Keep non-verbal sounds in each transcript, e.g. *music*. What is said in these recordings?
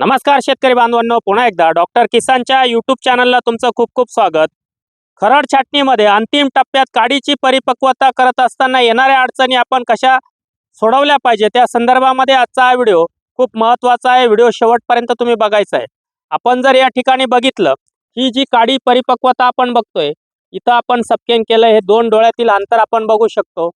नमस्कार शेतकरी बांधवांनो पुन्हा एकदा डॉक्टर किसानच्या यूट्यूब चॅनलला तुमचं खूप खूप स्वागत. खरड छाटणीमध्ये अंतिम टप्प्यात काडीची परिपक्वता करत असताना येणाऱ्या अडचणी आपण कशा सोडवल्या पाहिजे त्या संदर्भामध्ये आजचा हा व्हिडिओ खूप महत्त्वाचा आहे. व्हिडिओ शेवटपर्यंत तुम्ही बघायचा आहे. आपण जर या ठिकाणी बघितलं ही जी काडी परिपक्वता आपण बघतोय इथं आपण सपकेन केलं हे दोन डोळ्यातील अंतर आपण बघू शकतो.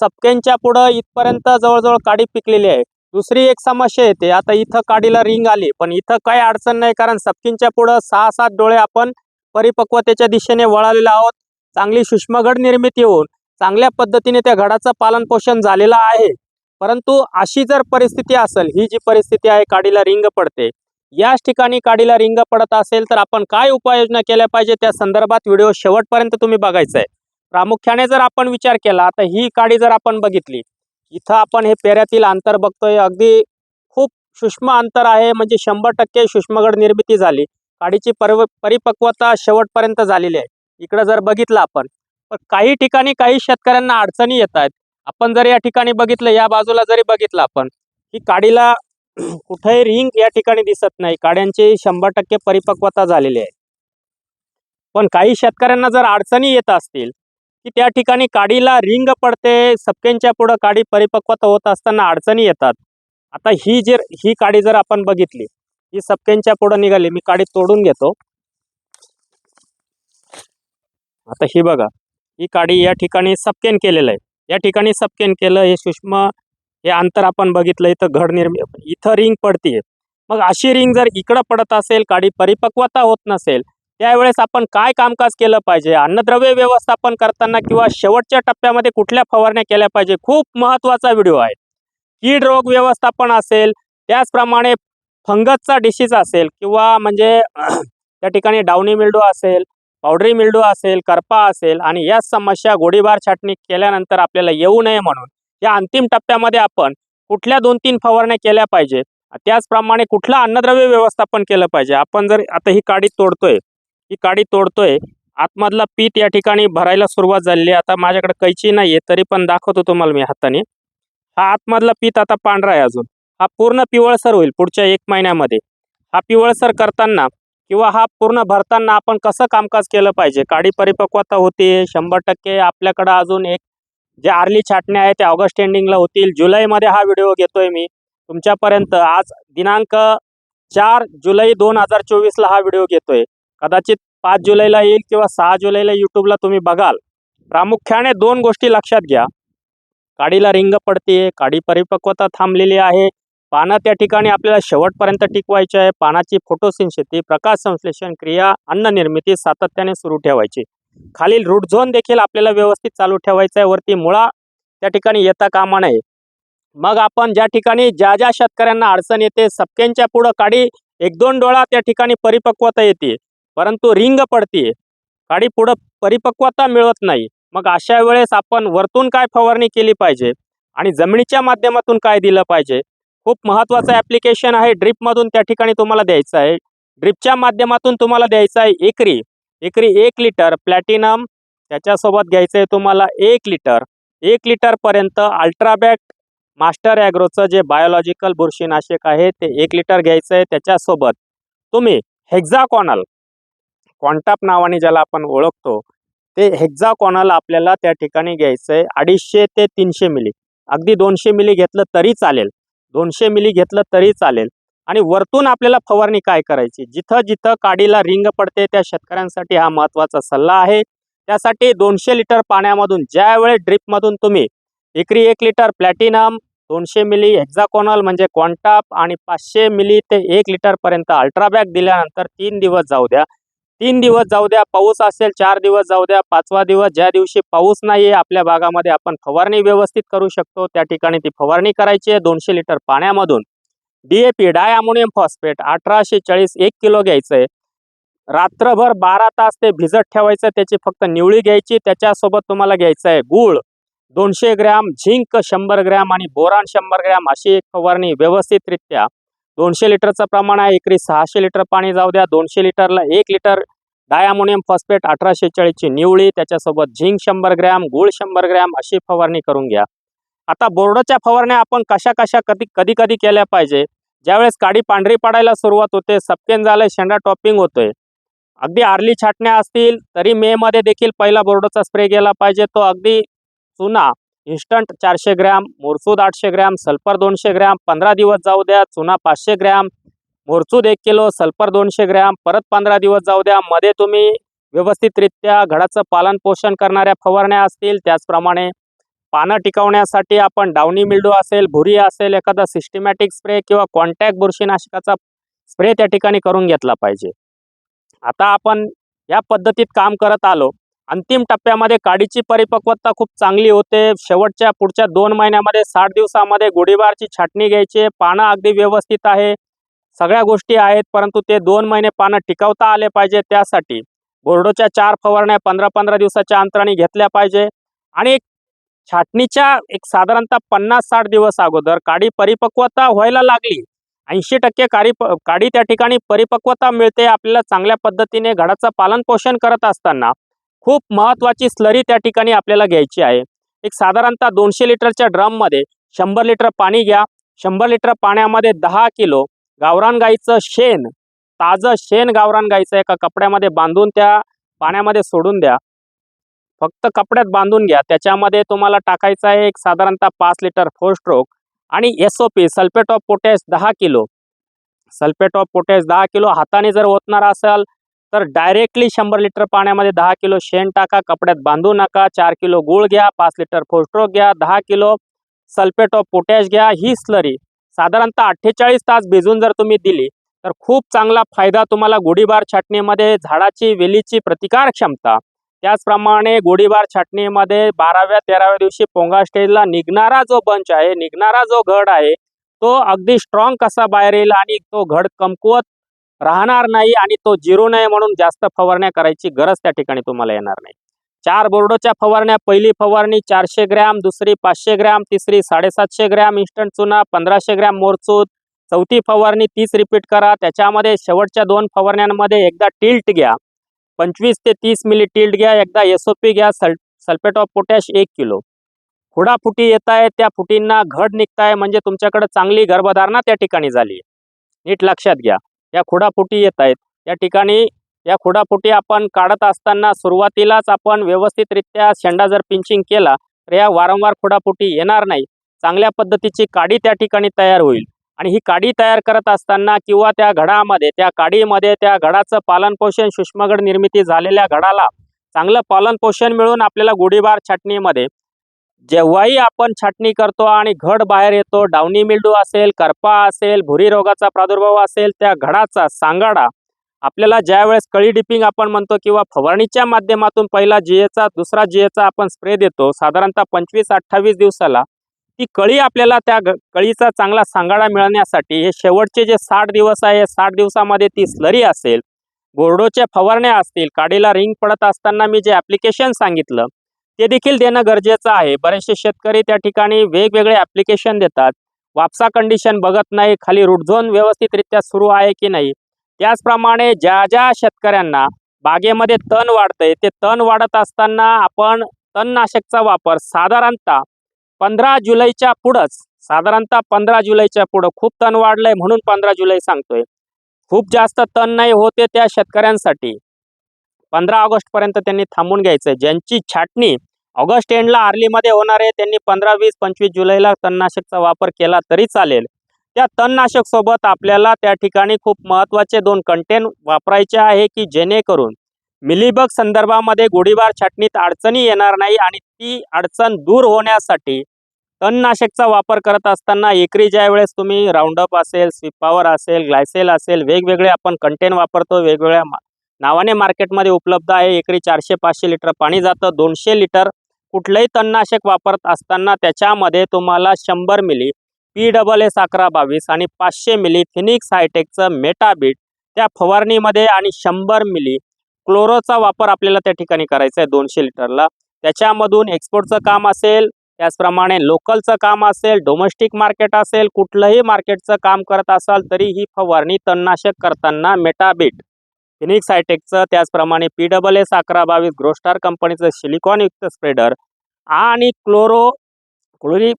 सपकेनच्या पुढं इथपर्यंत जवळजवळ काडी पिकलेली आहे. दुसरी एक समस्या येते. आता इथं काडीला रिंग आली पण इथं काही अडचण नाही कारण सपकिनच्या पुढं सहा सात डोळे आपण परिपक्वतेच्या दिशेने वळालेलो आहोत. चांगली सूक्ष्मगड निर्मिती होऊन चांगल्या पद्धतीने त्या घडाचं पालन पोषण झालेलं आहे. परंतु अशी जर परिस्थिती असेल ही जी परिस्थिती आहे काडीला रिंग पडते. याच ठिकाणी काडीला रिंग पडत असेल तर आपण काय उपाययोजना केल्या पाहिजे? त्या संदर्भात व्हिडिओ शेवटपर्यंत तुम्ही बघायचा आहे. प्रामुख्याने जर आपण विचार केला तर ही काडी जर आपण बघितली इथं आपण हे पेऱ्यातील अंतर बघतोय. अगदी खूप सूक्ष्म अंतर आहे. म्हणजे शंभर टक्के सूक्ष्मगड निर्मिती झाली. काडीची परिव परिपक्वता शेवटपर्यंत झालेली आहे. इकडं जर बघितलं आपण पण काही ठिकाणी काही शेतकऱ्यांना अडचणी येत आहेत. आपण जर या ठिकाणी बघितलं या बाजूला जरी बघितलं आपण की काडीला *clears throat* कुठेही रिंग या ठिकाणी दिसत नाही. काड्यांची शंभर टक्के परिपक्वता झालेली आहे. पण काही शेतकऱ्यांना जर अडचणी येत असतील की त्या ठिकाणी काडीला रिंग पडते सपकेंच्या पुढं काडी परिपक्वता होत असताना अडचणी येतात. आता ही जर ही काडी जर आपण बघितली ही सपकेंच्या पुढं निघाली मी काडी तोडून घेतो. आता ही बघा ही काडी या ठिकाणी सपकेन केलेलं आहे. या ठिकाणी सपकेन केलं हे सूक्ष्म हे अंतर आपण बघितलं इथं घड निर्मि इथं रिंग पडतीये. मग अशी रिंग जर इकडं पडत असेल काडी परिपक्वता होत नसेल त्यावेळेस आपण काय कामकाज केलं पाहिजे? अन्नद्रव्य व्यवस्थापन करताना किंवा शेवटच्या टप्प्यामध्ये कुठल्या फवारण्या केल्या पाहिजे? खूप महत्त्वाचा व्हिडिओ आहे. कीड रोग व्यवस्थापन असेल त्याचप्रमाणे फंगसचा डिसीज असेल किंवा म्हणजे *clears throat* त्या ठिकाणी डावणी मिल्डो असेल पावडरी मिल्डो असेल करपा असेल आणि या समस्या गोळीबार छाटणी केल्यानंतर आपल्याला येऊ नये म्हणून या अंतिम टप्प्यामध्ये आपण कुठल्या दोन तीन फवारण्या केल्या पाहिजे त्याचप्रमाणे कुठलं अन्नद्रव्य व्यवस्थापन केलं पाहिजे? आपण जर आता ही काडी तोडतोय ही काडी तोडतोय. आतमधला पीठ या ठिकाणी भरायला सुरुवात झालेली आहे. आता माझ्याकडे कैची नाहीये तरी पण दाखवतो तुम्हाला मी हाताने. हा आतमधला पीठ आता पांढरा आहे अजून. हा पूर्ण पिवळसर होईल पुढच्या एक महिन्यामध्ये. हा पिवळसर करताना किंवा हा पूर्ण भरताना आपण कसं कामकाज केलं पाहिजे? काडी परिपक्वता होते शंभर टक्के आपल्याकडं अजून एक जे आर्ली छाटण्या आहेत त्या ऑगस्ट एंडिंगला होतील. जुलैमध्ये हा व्हिडिओ घेतोय मी. तुमच्यापर्यंत आज दिनांक चार जुलै दोन हजार चोवीसला हा व्हिडिओ घेतोय. कदाचित पाच जुलैला येईल किंवा सहा जुलैला यूट्यूबला तुम्ही बघाल. प्रामुख्याने दोन गोष्टी लक्षात घ्या. काडीला रिंग पडते काडी परिपक्वता थांबलेली आहे. पानं त्या ठिकाणी आपल्याला शेवटपर्यंत टिकवायची आहे. पानाची फोटोसिंशेती प्रकाश संश्लेषण क्रिया अन्न निर्मिती सातत्याने सुरू ठेवायची. खालील रूट झोन देखील आपल्याला व्यवस्थित चालू ठेवायचा आहे. वरती मुळा त्या ठिकाणी येता कामा नये. मग आपण ज्या ठिकाणी ज्या ज्या शेतकऱ्यांना अडचण येते सपक्यांच्या पुढं काडी एक दोन डोळा त्या ठिकाणी परिपक्वता येते. परंतु रिंग पडते काडी पुढं परिपक्वता मिळत नाही. मग अशा वेळेस आपण वरतून काय फवारणी केली पाहिजे? आणि जमिनीच्या माध्यमातून काय दिलं पाहिजे? खूप महत्त्वाचं ॲप्लिकेशन आहे. ड्रिपमधून त्या ठिकाणी तुम्हाला द्यायचं आहे. ड्रिपच्या माध्यमातून तुम्हाला द्यायचं आहे एकरी. एकरी एक लिटर प्लॅटिनम त्याच्यासोबत घ्यायचं आहे तुम्हाला एक लिटर. एक लिटरपर्यंत अल्ट्राबॅक मास्टर ॲग्रोचं जे बायोलॉजिकल बुरशीनाशक आहे ते एक लिटर घ्यायचं आहे त्याच्यासोबत. तुम्ही हेक्झाकॉनल क्वांटाप नावाने ज्याला आपण ओळखतो ते हेक्झाकॉनल आपल्याला त्या ठिकाणी घ्यायचं आहे अडीचशे ते तीनशे मिली. अगदी दोनशे मिली घेतलं तरी चालेल. दोनशे मिली घेतलं तरी चालेल. आणि वरतून आपल्याला फवारणी काय करायची? जिथं जिथं काडीला रिंग पडते त्या शेतकऱ्यांसाठी हा महत्त्वाचा सल्ला आहे. त्यासाठी दोनशे लिटर पाण्यामधून ज्यावेळेस ड्रिपमधून तुम्ही एकरी एक लिटर प्लॅटिनम दोनशे मिली हेक्झाकॉनल म्हणजे क्वांटाप आणि पाचशे मिली ते एक लिटरपर्यंत अल्ट्राबॅग दिल्यानंतर तीन दिवस जाऊ द्या. तीन दिवस जाऊ द्या पाऊस असेल चार दिवस जाऊ द्या पाचवा दिवस ज्या दिवशी पाऊस नाही आहे आपल्या भागामध्ये आपण फवारणी व्यवस्थित करू शकतो. त्या ठिकाणी ती फवारणी करायची आहे दोनशे लिटर पाण्यामधून. डीएपी डाय अमोनियम फॉस्फेट अठराशे चाळीस एक किलो घ्यायचं आहे. रात्रभर बारा तास ते भिजत ठेवायचं त्याची फक्त निवळी घ्यायची त्याच्यासोबत तुम्हाला घ्यायचं आहे गूळ. दोनशे ग्रॅम झिंक शंभर ग्रॅम आणि बोरान शंभर ग्रॅम अशी एक फवारणी व्यवस्थितरित्या. दोनशे लिटरचं प्रमाण आहे एकरी सहाशे लिटर पाणी जाऊ द्या दोनशे लिटरला एक लिटर डायमोनियम फॉस्फेट अठराशे चाळीसची निवळी त्याच्यासोबत झिंक शंभर ग्रॅम गूळ शंभर ग्रॅम अशी फवारणी करून घ्या. आता बोर्डाच्या फवारण्या आपण कशा कशा कधी कधी कधी केल्या पाहिजे? ज्यावेळेस काडी पांढरी पडायला सुरुवात होते सपकेन झालं शेंडा टॉपिंग होतोय. अगदी आर्ली छाटण्या असतील तरी मे मध्ये देखील पहिला बोर्डोचा स्प्रे गेला पाहिजे. तो अगदी चुना इन्स्टंट चारशे ग्रॅम मोरसूद आठशे ग्रॅम सल्फर दोनशे ग्रॅम पंधरा दिवस जाऊ द्या चुना पाचशे ग्रॅम मोरचूद एक किलो सल्फर दोनशे ग्रॅम परत पंधरा दिवस जाऊ द्या. मध्ये तुम्ही व्यवस्थितरित्या घडाचं पालन पोषण करणाऱ्या फवारण्या असतील. त्याचप्रमाणे पानं टिकवण्यासाठी आपण डावणी मिल्डो असेल भुरी असेल एखादा सिस्टमॅटिक स्प्रे किंवा कॉन्टॅक्ट बुरशीनाशकाचा स्प्रे त्या ठिकाणी करून घेतला पाहिजे. आता आपण या पद्धतीत काम करत आलो. अंतिम टप्प्यामध्ये काडीची परिपक्वता खूप चांगली होते. शेवटच्या पुढच्या दोन महिन्यामध्ये साठ दिवसामध्ये गोडीबारची छाटणी घ्यायची. पानं अगदी व्यवस्थित आहे. सगळ्या गोष्टी आहेत परंतु ते दोन महिने पानं टिकवता आले पाहिजे त्यासाठी. बोर्डोच्या चार फवारण्या पंधरा पंधरा दिवसाच्या अंतराने घेतल्या पाहिजे. आणि छाटणीच्या एक साधारणतः पन्नास साठ दिवस अगोदर काडी परिपक्वता व्हायला लागली. ऐंशी टक्के काडी काडी त्या ठिकाणी परिपक्वता मिळते आपल्याला चांगल्या पद्धतीने घडाचं पालन पोषण करत असताना. खूप महत्त्वाची स्लरी त्या ठिकाणी आपल्याला घ्यायची आहे. एक साधारणतः दोनशे लिटरच्या ड्रममध्ये शंभर लिटर पाणी घ्या. शंभर लिटर पाण्यामध्ये दहा किलो. गावरान गाईचं शेण ताजं शेण गावरान गाईचं एका कपड्यामध्ये बांधून त्या पाण्यामध्ये सोडून द्या. फक्त कपड्यात बांधून घ्या. त्याच्यामध्ये तुम्हाला टाकायचं आहे एक साधारणतः पाच लिटर फोर स्ट्रोक आणि S O P sulphate of potash दहा किलो. सल्फेट ऑफ पोटॅश दहा किलो. हाताने जर ओतणार असाल तर डायरेक्टली शंभर लिटर पाण्यामध्ये दहा किलो शेण टाका. कपड्यात बांधू नका. चार किलो गूळ घ्या. पाच लिटर फोरस्ट्रोक घ्या. दहा किलो सल्फेट ऑफ पोटॅश घ्या. ही स्लरी साधारणतः अठ्ठेचाळीस तास भिजून जर तुम्ही दिली तर खूप चांगला फायदा तुम्हाला गोडीबार छाटणीमध्ये झाडाची वेलीची प्रतिकार क्षमता. त्याचप्रमाणे गोडीबार छाटणीमध्ये बाराव्या तेराव्या दिवशी पोंगा स्टेजला निघणारा जो बंच आहे निघणारा जो घड आहे तो अगदी स्ट्रॉंग कसा बाहेर येईल आणि तो घड कमकुवत राहणार नाही आणि तो जिरू नये म्हणून जास्त फवारण्या करायची गरज त्या ठिकाणी तुम्हाला येणार नाही. चार बोर्डोच्या फवारण्या पहिली फवारणी चारशे ग्रॅम दुसरी पाचशे ग्रॅम तिसरी साडेसातशे ग्रॅम इन्स्टंट चुना पंधराशे ग्रॅम मोरचूत चौथी फवारणी तीस रिपीट करा त्याच्यामध्ये शेवटच्या दोन फवारण्यांमध्ये एकदा टिल्ट घ्या पंचवीस ते तीस मिली टिल्ट घ्या एकदा एस घ्या सल सल्फेट ऑफ पोटॅश एक किलो. फुडा फुटी येत आहे त्या फुटींना घड निघताय म्हणजे तुमच्याकडे चांगली गर्भधारणा त्या ठिकाणी झाली. नीट लक्षात घ्या. या खुडाफुटी येत आहेत या ठिकाणी या खुडाफुटी आपण काढत असताना सुरुवातीलाच आपण व्यवस्थितरित्या शेंडा जर पिंचिंग केला तर या वारंवार खुडाफुटी येणार नाही. चांगल्या पद्धतीची काडी त्या ठिकाणी तयार होईल. आणि ही काडी तयार करत असताना किंवा त्या घडामध्ये त्या काडीमध्ये त्या घडाचं पालनपोषण सूक्ष्मगड निर्मिती झालेल्या घडाला चांगलं पालनपोषण मिळून आपल्याला गोडीबार छाटणीमध्ये जेव्हाही आपण छाटणी करतो आणि घड बाहेर येतो डावणी मिल्डू असेल करपा असेल भुरी रोगाचा प्रादुर्भाव असेल त्या घडाचा सांगाडा आपल्याला ज्या वेळेस कळी डिपिंग आपण म्हणतो किंवा फवारणीच्या माध्यमातून पहिला जिएचा दुसरा जिएचा आपण स्प्रे देतो साधारणतः पंचवीस अठ्ठावीस दिवसाला ती कळी आपल्याला त्या कळीचा चांगला सांगाडा मिळण्यासाठी हे शेवटचे जे साठ दिवस आहे साठ दिवसामध्ये ती स्लरी असेल बोर्डोच्या फवारण्या असतील काडीला रिंग पडत असताना मी जे ॲप्लिकेशन सांगितलं ते देखील देणं गरजेचं आहे. बरेचसे शेतकरी त्या ठिकाणी वेगवेगळे ॲप्लिकेशन देतात. वापसा कंडिशन बघत नाही खाली रूट झोन व्यवस्थितरित्या सुरू आहे की नाही त्याचप्रमाणे ज्या ज्या शेतकऱ्यांना बागेमध्ये तण वाढतंय ते तण वाढत असताना आपण तणनाशकचा वापर साधारणतः पंधरा जुलैच्या पुढंच साधारणतः पंधरा जुलैच्या पुढं खूप तण वाढलंय म्हणून पंधरा जुलै सांगतोय. खूप जास्त तण नाही होते त्या शेतकऱ्यांसाठी. पंधरा ऑगस्टपर्यंत त्यांनी थांबून घ्यायचं ज्यांची छाटणी ऑगस्ट एंडला आर्लीमध्ये होणार आहे त्यांनी पंधरा वीस पंचवीस जुलैला तणनाशकचा वापर केला तरी चालेल. त्या तणनाशक सोबत आपल्याला त्या ठिकाणी खूप महत्त्वाचे दोन कंटेन वापरायचे आहे की जेणेकरून मिलीबग संदर्भामध्ये गोळीबार छाटणीत अडचणी येणार नाही आणि ती अडचण दूर होण्यासाठी तणनाशकचा वापर करत असताना एकरी ज्या वेळेस तुम्ही राऊंडअप असेल स्विपावर असेल ग्लायसेल असेल वेगवेगळे आपण कंटेन वापरतो वेगवेगळ्या मा- नावाने मार्केटमध्ये उपलब्ध आहे. एकरी चारशे पाचशे लिटर पाणी जातं दोनशे लिटर कुठलंही तणनाशक वापरत असताना त्याच्यामध्ये तुम्हाला शंभर मिली पी डबल एस अकरा बावीस आणि पाचशे मिली फिनिक्स हायटेकचं मेटाबीट त्या फवारणीमध्ये आणि शंभर मिली क्लोरोचा वापर आपल्याला त्या ठिकाणी करायचा आहे दोनशे लिटरला. त्याच्यामधून एक्सपोर्टचं काम असेल त्याचप्रमाणे लोकलचं काम असेल डोमेस्टिक मार्केट असेल कुठलंही मार्केटचं काम करत असाल तरी ही फवारणी तणनाशक करताना मेटाबीट. फिनिक्स हायटेकचं त्याचप्रमाणे पी डबल एस अकरा बावीस ग्रोस्टार कंपनीचं सिलिकॉनयुक्त स्प्रेडर आणि क्लोरो क्लोरी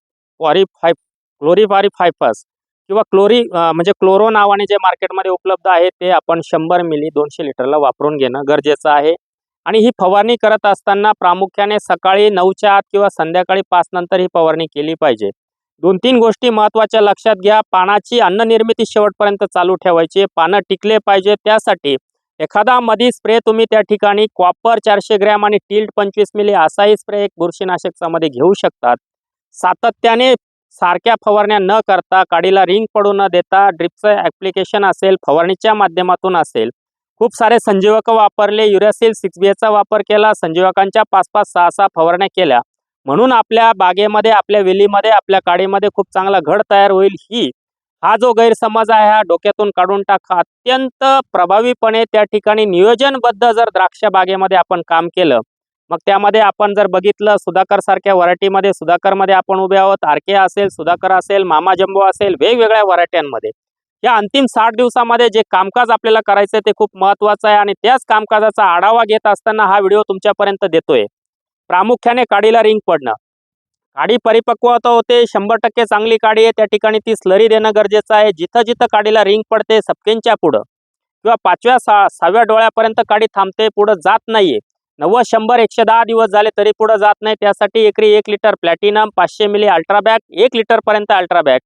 क्लोरीफारी क्लोरीफायफस किंवा क्लोरी म्हणजे क्लोरो नावाने जे मार्केटमध्ये उपलब्ध आहे ते आपण शंभर मिली दोनशे लिटरला वापरून घेणं गरजेचं आहे. आणि ही फवारणी करत असताना प्रामुख्याने सकाळी नऊच्या आत किंवा संध्याकाळी पाच नंतर ही फवारणी केली पाहिजे. दोन तीन गोष्टी महत्त्वाच्या लक्षात घ्या. पानाची अन्न निर्मिती शेवटपर्यंत चालू ठेवायची. पानं टिकले पाहिजे. त्यासाठी एखादा मधी स्प्रे तुम्ही त्या ठिकाणी कॉपर चारशे ग्रॅम आणि टिल्ट पंचवीस मिली असाही स्प्रे एक बुरशीनाशकचा मध्ये घेऊ शकतात. सातत्याने सारख्या फवारण्या न करता काडीला रिंग पडू न देता ड्रिपचं ॲप्लिकेशन असेल फवारणीच्या माध्यमातून असेल. खूप सारे संजीवक वापरले युरियासिल सिक्स बी एचा वापर केला संजीवकांच्या पाच पाच सहा सहा फवारण्या केल्या. म्हणून आपल्या बागेमध्ये आपल्या वेलीमध्ये आपल्या काडीमध्ये खूप चांगला घड तयार होईल ही हा जो गैरसमज आहे हा डोक्यातून काढून टाका अत्यंत प्रभावीपणे त्या ठिकाणी नियोजनबद्ध जर द्राक्ष बागेमध्ये आपण काम केलं मग त्यामध्ये आपण जर बघितलं सुधाकर सारख्या व्हरायटीमध्ये सुधाकरमध्ये आपण उभे आहोत आरके असेल सुधाकर असेल मामा जंबो असेल वेगवेगळ्या व्हरायट्यांमध्ये या अंतिम साठ दिवसामध्ये जे कामकाज आपल्याला करायचं आहे ते खूप महत्वाचं आहे आणि त्याच कामकाजाचा आढावा घेत असताना हा व्हिडिओ तुमच्यापर्यंत देतोय. प्रामुख्याने काडीला रिंग पडणं. काडी परिपक्वता होते शंभर टक्के चांगली काडी आहे त्या ठिकाणी ती स्लरी देणं गरजेचं आहे. जिथं जिथं काडीला रिंग पडते सपकेंच्या पुढं. किंवा पाचव्या सहाव्या डोळ्यापर्यंत काडी थांबते पुढं जात नाहीये. नव्वद शंभर एकशे दहा दिवस झाले तरी पुढं जात नाही. त्यासाठी एकरी एक लिटर प्लॅटिनम पाचशे मिली अल्ट्राबॅग एक लिटरपर्यंत अल्ट्राबॅग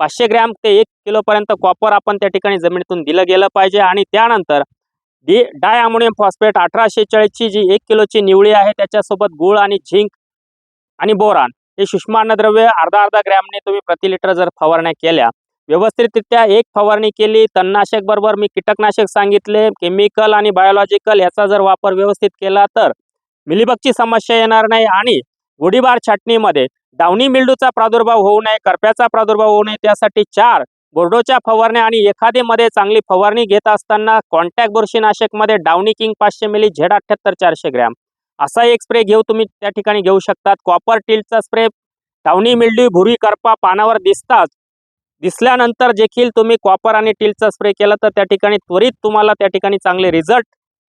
पाचशे ग्रॅम ते एक किलोपर्यंत कॉपर आपण त्या ठिकाणी जमिनीतून दिलं गेलं पाहिजे. आणि त्यानंतर डी डाय अमोनियम फॉस्फेट अठराशे चाळीसची जी एक किलोची निवळी आहे त्याच्यासोबत गुळ आणि झिंक आणि बोरान. हे सूक्ष्म अन्नद्रव्य अर्धा अर्धा ग्रॅमने तुम्ही प्रति लिटर जर फवारण्या केल्या व्यवस्थितरित्या एक फवारणी केली. तणनाशक बरोबर मी कीटकनाशक सांगितले. केमिकल आणि बायोलॉजिकल याचा जर वापर व्यवस्थित केला तर मिलीबगची समस्या येणार नाही आणि गोडीबार छाटणीमध्ये डावणी मिल्डूचा प्रादुर्भाव होऊ नये करप्याचा प्रादुर्भाव होऊ नये. त्यासाठी चार बोर्डोच्या फवारण्या आणि एखादीमध्ये चांगली फवारणी घेत असताना कॉन्टॅक्ट बुरशीनाशकमध्ये डावणी किंग पाचशे मिली झेड अठ्ठ्याहत्तर चारशे ग्रॅम. असा एक स्प्रे घेऊ तुम्ही त्या ठिकाणी घेऊ शकतात. कॉपर टिल्टचा स्प्रे डावणी मिल्ड्यू भुरी करपा पानावर दिसताच दिसल्यानंतर देखील तुम्ही कॉपर आणि टीलचा स्प्रे केला तर त्या ठिकाणी त्वरित तुम्हाला त्या ठिकाणी चांगले रिझल्ट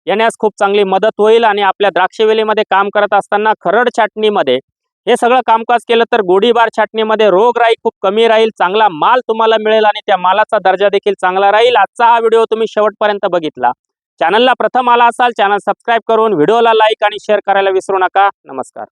येण्यास खूप चांगली मदत होईल आणि आपल्या द्राक्षवेलीमध्ये काम करत असताना खरड छाटणीमध्ये हे सगळं कामकाज केलं तर गोडीबार छाटणीमध्ये रोगराई खूप कमी राहील चांगला माल तुम्हाला मिळेल आणि त्या मालाचा दर्जा देखील चांगला राहील. आजचा हा व्हिडिओ तुम्ही शेवटपर्यंत बघितला. चॅनलला प्रथम आला असाल चॅनल सबस्क्राईब करून व्हिडिओला लाईक आणि शेअर करायला विसरू नका. नमस्कार.